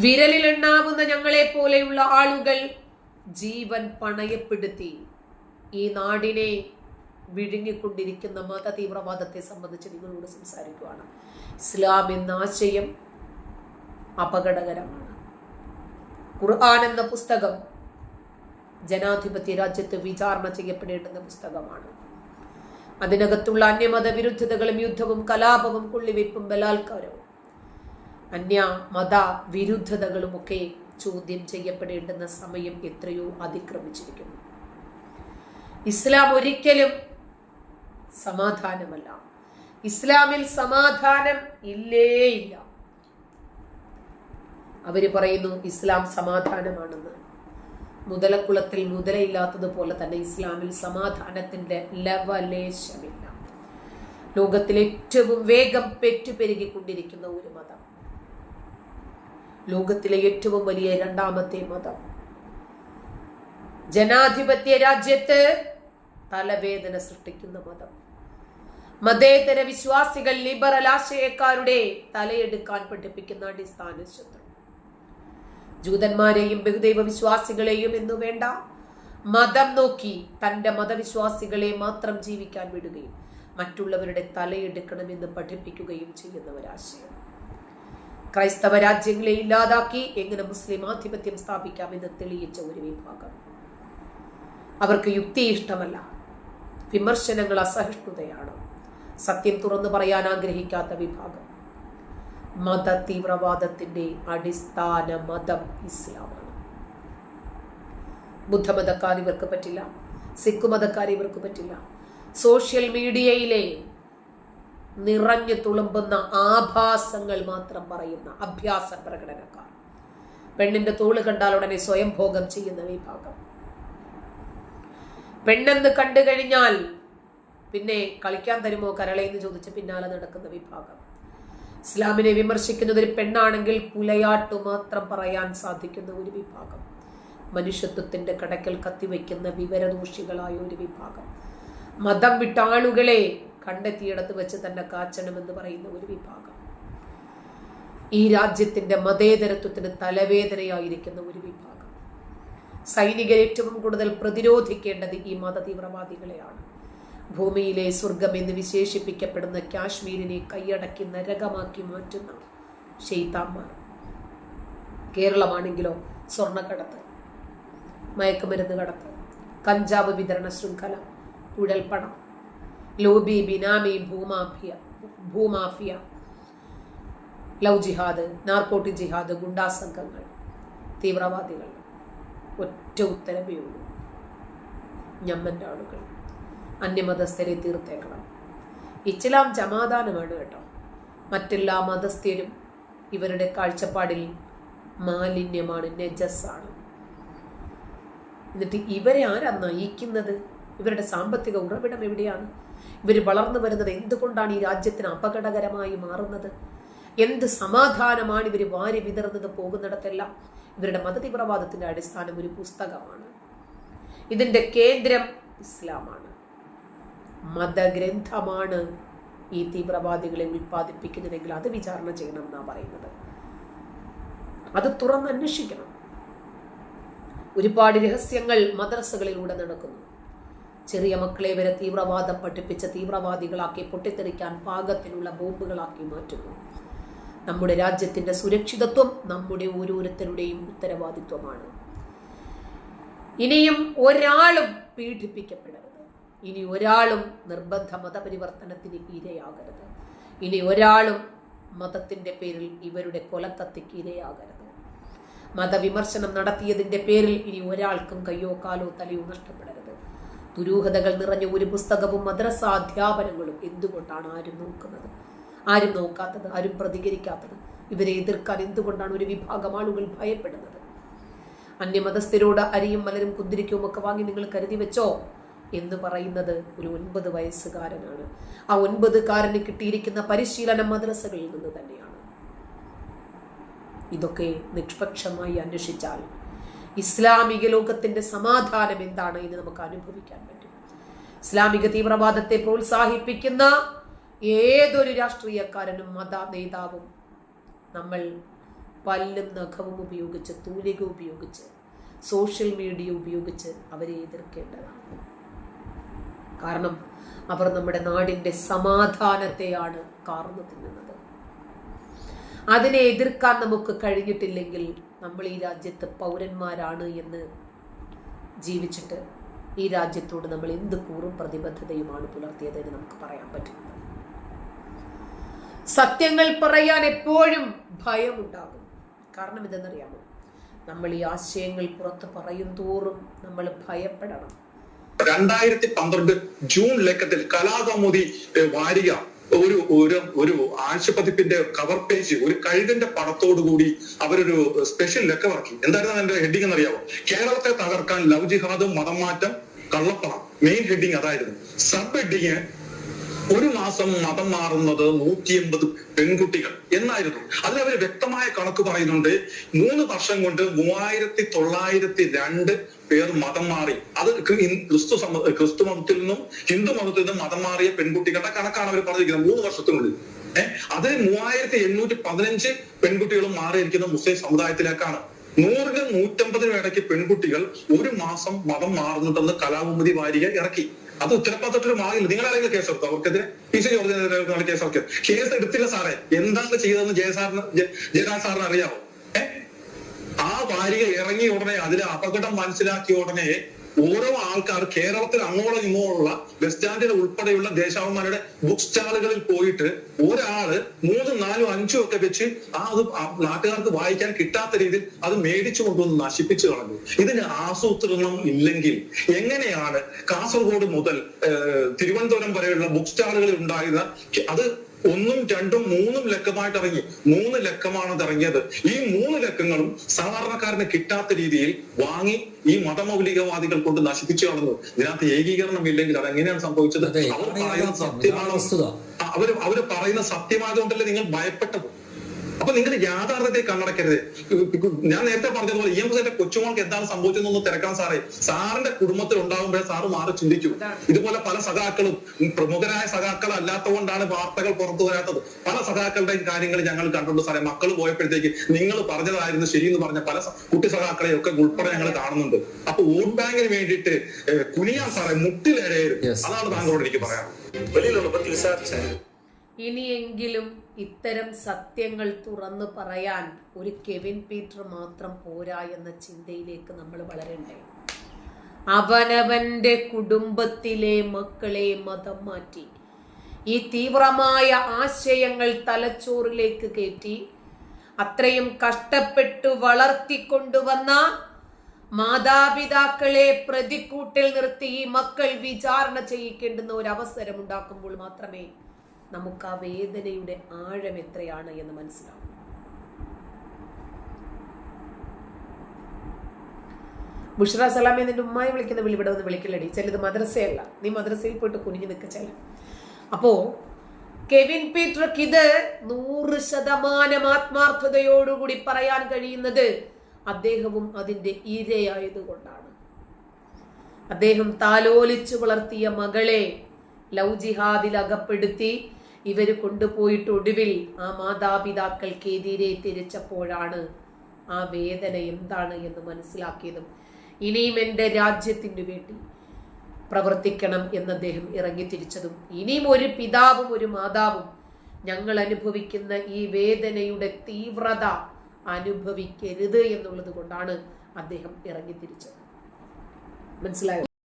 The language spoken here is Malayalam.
വിരലിലെണ്ണാവുന്ന ഞങ്ങളെ പോലെയുള്ള ആളുകൾ ജീവൻ പണയപ്പെടുത്തി ഈ നാടിനെ വിഴുങ്ങിക്കൊണ്ടിരിക്കുന്ന മത തീവ്രവാദത്തെ സംബന്ധിച്ച് നിങ്ങളോട് സംസാരിക്കുകയാണ് ഇസ്ലാം എന്ന ആശയം അപകടകരമാണ്. ഖുർആൻ എന്ന പുസ്തകം ജനാധിപത്യ രാജ്യത്ത് വിചാരണ ചെയ്യപ്പെടേണ്ടുന്ന പുസ്തകമാണ്. അതിനകത്തുള്ള അന്യമത വിരുദ്ധതകളും യുദ്ധവും കലാപവും കൊള്ളിവെപ്പും ബലാത്കാരവും അന്യ മത വിരുദ്ധതകളുമൊക്കെ ചോദ്യം ചെയ്യപ്പെടേണ്ടുന്ന സമയം എത്രയോ അതിക്രമിച്ചിരിക്കുന്നു. ഇസ്ലാം ഒരിക്കലും സമാധാനമല്ല. ഇസ്ലാമിൽ സമാധാനം ഇല്ലേയില്ല. ഇല്ല അവർ പറയുന്നു ഇസ്ലാം സമാധാനമാണെന്ന്. മുതലക്കുളത്തിൽ മുതലയില്ലാത്തതുപോലെ തന്നെ ഇസ്ലാമിൽ സമാധാനത്തിന്റെ ലവലേശമില്ല ലോകത്തിൽ ഏറ്റവും വേഗം പെറ്റുപെരുകിക്കൊണ്ടിരിക്കുന്ന ഒരു മതം ലോകത്തിലെ ഏറ്റവും വലിയ രണ്ടാമത്തെ മതം. ജനാധിപത്യ രാജ്യത്ത് തലവേദന സൃഷ്ടിക്കുന്ന മതം. മതേതര വിശ്വാസികൾ ലിബറൽ ആശയക്കാരുടെ തലയെടുക്കാൻ പഠിപ്പിക്കുന്ന അടിസ്ഥാന ശത്രു. ജൂതന്മാരെയും ബഹുദൈവ വിശ്വാസികളെയും എന്നു വേണ്ട മതം നോക്കി തന്റെ മതവിശ്വാസികളെ മാത്രം ജീവിക്കാൻ വിടുകയും മറ്റുള്ളവരുടെ തലയെടുക്കണമെന്ന് പഠിപ്പിക്കുകയും ചെയ്യുന്ന ഒരാശയം ക്രൈസ്തവ രാജ്യങ്ങളെ ഇല്ലാതാക്കി എങ്ങനെ മുസ്ലിം ആധിപത്യം സ്ഥാപിക്കാം എന്ന് തെളിയിച്ച ഒരു വിഭാഗം. അവർക്ക് യുക്തി ഇഷ്ടമല്ല. വിമർശനങ്ങൾ അസഹിഷ്ണുതയാണ്. സത്യം തുറന്നു പറയാൻ ആഗ്രഹിക്കാത്ത വിഭാഗം. മത തീവ്രവാദത്തിന്റെ അടിസ്ഥാന മതം ഇസ്ലാമാണ്. ബുദ്ധമതക്കാർ ഇവർക്ക് പറ്റില്ല. സിഖ് മതക്കാർ ഇവർക്ക് പറ്റില്ല. സോഷ്യൽ മീഡിയയിലെ നിറഞ്ഞു തുളുമ്പുന്ന ആഭാസങ്ങൾ മാത്രം പറയുന്ന അഭ്യാസ പ്രകടനക്കാർ. പെണ്ണിന്റെ തോൾ കണ്ടാൽ ഉടനെ സ്വയം ഭോഗം ചെയ്യുന്ന വിഭാഗം. പെണ്ണെന്ന് കണ്ടു കഴിഞ്ഞാൽ പിന്നെ കളിക്കാൻ തരുമോ കരളയെന്ന് ചോദിച്ച് പിന്നാലെ നടക്കുന്ന വിഭാഗം. ഇസ്ലാമിനെ വിമർശിക്കുന്നത് ഒരു പെണ്ണാണെങ്കിൽ പുലയാട്ടു മാത്രം പറയാൻ സാധിക്കുന്ന ഒരു വിഭാഗം. മനുഷ്യത്വത്തിന്റെ കടക്കൽ കത്തിവെക്കുന്ന വിവരദൂഷികളായ ഒരു വിഭാഗം. മതം വിട്ട ആളുകളെ കണ്ടെത്തിയിടത്ത് വെച്ച് തന്നെ കാച്ചണമെന്ന് പറയുന്ന ഒരു വിഭാഗം. ഈ രാജ്യത്തിന്റെ മതേതരത്വത്തിന് തലവേദനയായിരിക്കുന്ന ഒരു വിഭാഗം. സൈനികർ ഏറ്റവും കൂടുതൽ പ്രതിരോധിക്കേണ്ടത് ഈ മത തീവ്രവാദികളെയാണ് ഭൂമിയിലെ സ്വർഗം എന്ന് വിശേഷിപ്പിക്കപ്പെടുന്ന കാശ്മീരിനെ കൈയടക്കി നരകമാക്കി മാറ്റുന്ന ഷെയ്ത്താന്മാർ കേരളമാണെങ്കിലോ സ്വർണക്കടത്ത് മയക്കുമരുന്ന് കടത്ത് കഞ്ചാവ് വിതരണ ശൃംഖല കുഴൽപ്പണം ലോബി ബിനാമി ഭൂമാഫിയ ഭൂമാഫിയ. ലവ് ജിഹാദ് നാർക്കോട്ടി ജിഹാദ് ഗുണ്ടാ സംഘങ്ങൾ തീവ്രവാദികൾ. ഒറ്റ ഉത്തരവേ ഉള്ളൂ. ഞമ്മന്റെ ആളുകൾ. അന്യമതസ്ഥരെ തീർത്തേക്കണം. ഇസ്ലാം ജമാദാനമാണ് കേട്ടോ. മറ്റെല്ലാ മതസ്ഥരും ഇവരുടെ കാഴ്ചപ്പാടിൽ മാലിന്യമാണ് നെജസ്സാണ്. എന്നിട്ട് ഇവരെ ആരാ നയിക്കുന്നത്? ഇവരുടെ സാമ്പത്തിക ഉറവിടം എവിടെയാണ്? ഇവർ വളർന്നു വരുന്നത് എന്തുകൊണ്ടാണ് ഈ രാജ്യത്തിന് അപകടകരമായി മാറുന്നത്? എന്ത് സമാധാനമാണ് ഇവർ വാരി വിതറുന്നത് പോകുന്നിടത്തെല്ലാം? ഇവരുടെ മതതീവ്രവാദത്തിന്റെ അടിസ്ഥാനം ഒരു പുസ്തകമാണ്. ഇതിന്റെ കേന്ദ്രം ഇസ്ലാമാണ്. മതഗ്രന്ഥമാണ് ഈ തീവ്രവാദികളെ ഉൽപ്പാദിപ്പിക്കുന്നതെങ്കിൽ അത് വിചാരണ ചെയ്യണം എന്നാണ് പറയുന്നത്. അത് തുറന്ന് അന്വേഷിക്കണം ഒരുപാട് രഹസ്യങ്ങൾ മദ്രസകളിലൂടെ നടക്കുന്നു. ചെറിയ മക്കളെ വരെ തീവ്രവാദം പഠിപ്പിച്ച തീവ്രവാദികളാക്കി പൊട്ടിത്തെറിക്കാൻ പാകത്തിലുള്ള ബോംബുകളാക്കി മാറ്റുന്നു. നമ്മുടെ രാജ്യത്തിന്റെ സുരക്ഷിതത്വം നമ്മുടെ ഓരോരുത്തരുടെയും ഉത്തരവാദിത്വമാണ്. ഇനിയും ഒരാളും പീഡിപ്പിക്കപ്പെടരുത്. ഇനി ഒരാളും നിർബന്ധ മതപരിവർത്തനത്തിന് ഇരയാകരുത്. ഇനി ഒരാളും മതത്തിന്റെ പേരിൽ ഇവരുടെ കൊലക്കത്തിക്ക് ഇരയാകരുത്. മതവിമർശനം നടത്തിയതിന്റെ പേരിൽ ഇനി ഒരാൾക്കും കയ്യോ കാലോ തലയോ നഷ്ടപ്പെടരുത്. ദുരൂഹതകൾ നിറഞ്ഞ ഒരു പുസ്തകവും മദ്രസ അധ്യാപനങ്ങളും എന്തുകൊണ്ടാണ് ആരും നോക്കുന്നത്? ആരും നോക്കാത്തത് ആരും പ്രതികരിക്കാത്തത്? ഇവരെ എതിർക്കാൻ എന്തുകൊണ്ടാണ് ഒരു വിഭാഗം ആളുകൾ ഭയപ്പെടുന്നത്? അന്യമതസ്ഥരോട് അരിയും മലരും കുന്തിരിക്കവും ഒക്കെ വാങ്ങി നിങ്ങൾ കരുതി വെച്ചോ? എന്ന് പറയുന്നത് ഒരു ഒൻപത് വയസ്സുകാരനാണ്. ആ ഒൻപതുകാരന് കിട്ടിയിരിക്കുന്ന പരിശീലനം മദ്രസകളിൽ നിന്ന് തന്നെയാണ്. ഇതൊക്കെ നിഷ്പക്ഷമായി അന്വേഷിച്ചാൽ ഇസ്ലാമിക ലോകത്തിന്റെ സമാധാനം എന്താണ് എന്ന് നമുക്ക് അനുഭവിക്കാൻ പറ്റും. ഇസ്ലാമിക തീവ്രവാദത്തെ പ്രോത്സാഹിപ്പിക്കുന്ന ഏതൊരു രാഷ്ട്രീയക്കാരനും മത നേതാവും നമ്മൾ പല്ലും നഖവും ഉപയോഗിച്ച് തൂലിക ഉപയോഗിച്ച് സോഷ്യൽ മീഡിയ ഉപയോഗിച്ച് അവരെ എതിർക്കേണ്ടതാണ്. കാരണം അവർ നമ്മുടെ നാടിന്റെ സമാധാനത്തെയാണ് കാർന്നു തിന്നുന്നത്. അതിനെ എതിർക്കാൻ നമുക്ക് കഴിഞ്ഞിട്ടില്ലെങ്കിൽ നമ്മൾ ഈ രാജ്യത്ത് പൗരന്മാരാണ് എന്ന് ജീവിച്ചിട്ട് ഈ രാജ്യത്തോട് നമ്മൾ എന്ത് കൂറും പ്രതിബദ്ധതയുമാണ് പുലർത്തിയതെന്ന് നമുക്ക് പറയാൻ പറ്റുന്നത്. സത്യങ്ങൾ പറയാൻ എപ്പോഴും ഭയമുണ്ടാകും. കാരണം ഇതെന്നറിയാമോ? നമ്മൾ ഈ ആശയങ്ങൾ പുറത്ത് പറയും തോറും നമ്മൾ ഭയപ്പെടണം. രണ്ടായിരത്തി പന്ത്രണ്ട് ജൂൺ ലേഖത്തിൽ കലാകൗമുദി വാരിക ഒരു ഒരു ഒരു ആഴ്ചപ്പതിപ്പിന്റെ കവർ പേജ് ഒരു കഴുകന്റെ പടത്തോടു കൂടി അവരൊരു സ്പെഷ്യൽ ലക്ക ഇറക്കി എന്തായിരുന്നു അതിന്റെ ഹെഡിങ് എന്നറിയാമോ കേരളത്തെ തകർക്കാൻ ലവ് ജിഹാദും മതം മാറ്റം കള്ളപ്പണം. മെയിൻ ഹെഡിങ് അതായിരുന്നു. സബ് ഹെഡിങ് ഒരു മാസം മതം മാറുന്നത് നൂറ്റി എൺപത് പെൺകുട്ടികൾ എന്നായിരുന്നു. അതിൽ അവർ വ്യക്തമായ കണക്ക് പറയുന്നുണ്ട്. മൂന്ന് വർഷം കൊണ്ട് മൂവായിരത്തി തൊള്ളായിരത്തി രണ്ട് പേർ മതം മാറി. അത് ക്രിസ്തു ക്രിസ്തു മതത്തിൽ നിന്നും ഹിന്ദു മതത്തിൽ നിന്നും മതം മാറിയ പെൺകുട്ടികളുടെ കണക്കാണ് അവർ പറഞ്ഞിരിക്കുന്നത്. മൂന്ന് വർഷത്തിനുള്ളിൽ. ഏഹ് അത് മൂവായിരത്തി എണ്ണൂറ്റി പതിനഞ്ച് പെൺകുട്ടികളും മാറിയിരിക്കുന്ന മുസ്ലിം സമുദായത്തിലേക്കാണ്. നൂറിനും നൂറ്റമ്പതിനും ഇടയ്ക്ക് പെൺകുട്ടികൾ ഒരു മാസം മതം മാറുന്നുണ്ടെന്ന് കലാകുമതി വാരിക ഇറക്കി. അത് ഉത്തരവാദിത്തത്തിൽ മാറിയില്ല. നിങ്ങൾ ആരെങ്കിലും കേസ് എടുത്തോ? അവർക്കെതിരെ പി സി ജോർജിനെതിരെ കേസ് കേസ് എടുത്തില്ല സാറേ. എന്താണ് ചെയ്തതെന്ന് ജയസാറിന് ജയ- ജയരാജ് സാറിന് അറിയാമോ ആ വാരിക ഇറങ്ങിയ ഉടനെ അതിലെ അപകടം മനസ്സിലാക്കിയ ഉടനെ ഓരോ ആൾക്കാർ കേരളത്തിൽ അങ്ങോളം ഇങ്ങോളമുള്ള ബസ് ഉൾപ്പെടെയുള്ള ദേശാഭിമാനിയുടെ ബുക്ക് സ്റ്റാളുകളിൽ പോയിട്ട് ഒരാൾ മൂന്നും നാലും അഞ്ചും ഒക്കെ വെച്ച് ആ അത് നാട്ടുകാർക്ക് വായിക്കാൻ കിട്ടാത്ത രീതിയിൽ അത് മേടിച്ചു കൊണ്ടുവന്ന് നശിപ്പിച്ചു കളഞ്ഞു. ഇതിന് ആസൂത്രണം ഇല്ലെങ്കിൽ എങ്ങനെയാണ് കാസർഗോഡ് മുതൽ തിരുവനന്തപുരം വരെയുള്ള ബുക്ക് സ്റ്റാളുകളിൽ ഉണ്ടായിരുന്ന അത് ഒന്നും രണ്ടും മൂന്നും ലക്കമായിട്ട് ഇറങ്ങി. മൂന്ന് ലക്കമാണ് ഇറങ്ങിയത്. ഈ മൂന്ന് ലക്കങ്ങളും സാധാരണക്കാരന് കിട്ടാത്ത രീതിയിൽ വാങ്ങി ഈ മതമൗലികവാദികൾ കൊണ്ട് നശിപ്പിച്ചു കളഞ്ഞു. ഇതിനകത്ത് ഏകീകരണം ഇല്ലെങ്കിൽ അത് എങ്ങനെയാണ് സംഭവിച്ചത്? അവർ പറയുന്ന. സത്യമാണോ. അവർ അവർ പറയുന്ന സത്യമായതുകൊണ്ടല്ലേ നിങ്ങൾ ഭയപ്പെട്ടത്? അപ്പൊ നിങ്ങൾ യാഥാർത്ഥ്യത്തെ കണ്ണടക്കരുത്. ഞാൻ നേരത്തെ പറഞ്ഞതുപോലെ ഇ എം എസിന്റെ കൊച്ചുമോൾക്ക് എന്താണ് സംഭവിച്ചതെന്നൊന്ന് തിരക്കാൻ സാറേ. സാറിന്റെ കുടുംബത്തിൽ ഉണ്ടാകുമ്പോഴേ സാറ് മാറി ചിന്തിക്കൂ. ഇതുപോലെ പല സഖാക്കളും പ്രമുഖരായ സഖാക്കൾ അല്ലാത്തതുകൊണ്ടാണ് വാർത്തകൾ പുറത്തു വരാത്തത്. പല സഖാക്കളുടെയും കാര്യങ്ങൾ ഞങ്ങൾ കണ്ടിട്ടുണ്ട് സാറേ. മക്കൾ പോയപ്പോഴത്തേക്ക് നിങ്ങൾ പറഞ്ഞതായിരുന്നു ശരിയെന്ന് പറഞ്ഞ പല കുട്ടി സഖാക്കളെയും ഒക്കെ ഉൾപ്പെടെ ഞങ്ങൾ കാണുന്നുണ്ട്. അപ്പൊ വോട്ട് ബാങ്കിന് വേണ്ടിയിട്ട് കുനിയാൻ സാറേ മുട്ടിലേറെ അതാണ് താങ്കളോട് എനിക്ക് പറയാനുള്ളത്. വലിയ ഇനിയെങ്കിലും ഇത്തരം സത്യങ്ങൾ തുറന്നു പറയാൻ ഒരു കെവിൻ പീറ്റർ മാത്രം പോരാ എന്ന ചിന്തയിലേക്ക് നമ്മൾ വളരണ്ടേ? അവനവന്റെ കുടുംബത്തിലെ മക്കളെ മതം മാറ്റി ഈ തീവ്രമായ ആശയങ്ങൾ തലച്ചോറിലേക്ക് കയറ്റി അത്രയും കഷ്ടപ്പെട്ടു വളർത്തിക്കൊണ്ടുവന്ന മാതാപിതാക്കളെ പ്രതിക്കൂട്ടിൽ നിർത്തി ഈ മക്കൾ വിചാരണ ചെയ്യിക്കേണ്ടുന്ന ഒരു അവസരം ഉണ്ടാക്കുമ്പോൾ മാത്രമേ നമുക്ക് ആ വേദനയുടെ ആഴം എത്രയാണ് എന്ന് മനസ്സിലാവും. ബുഷറ സലാമി നിന്റെ ഉമ്മായി വിളിക്കുന്ന വിളി ഇവിടെ വന്ന് വിളിക്കലടി. ചെല്ലത് മദ്രസയല്ല. നീ മദ്രസയിൽ പോയിട്ട് കുനിഞ്ഞു നിൽക്ക ചെല്ല. അപ്പോ കെവിൻ പീറ്റർക്ക് ഇത് നൂറ് ശതമാനം ആത്മാർത്ഥതയോടുകൂടി പറയാൻ കഴിയുന്നത് അദ്ദേഹവും അതിന്റെ ഇരയായതുകൊണ്ടാണ്. അദ്ദേഹം താലോലിച്ചു വളർത്തിയ മകളെ ലവ് ജിഹാദിൽ അകപ്പെടുത്തി ഇവർ കൊണ്ടുപോയിട്ട് ഒടുവിൽ ആ മാതാപിതാക്കൾക്കെതിരെ തിരിച്ചപ്പോഴാണ് ആ വേദന എന്താണ് എന്ന് മനസ്സിലാക്കിയതും ഇനിയും എന്റെ രാജ്യത്തിനു വേണ്ടി പ്രവർത്തിക്കണം എന്ന് അദ്ദേഹം ഇറങ്ങി തിരിച്ചതും ഇനിയും ഒരു പിതാവും ഒരു മാതാവും ഞങ്ങൾ അനുഭവിക്കുന്ന ഈ വേദനയുടെ തീവ്രത അനുഭവിക്കരുത് എന്നുള്ളത് കൊണ്ടാണ് അദ്ദേഹം ഇറങ്ങി തിരിച്ചത്. മനസ്സിലായോ?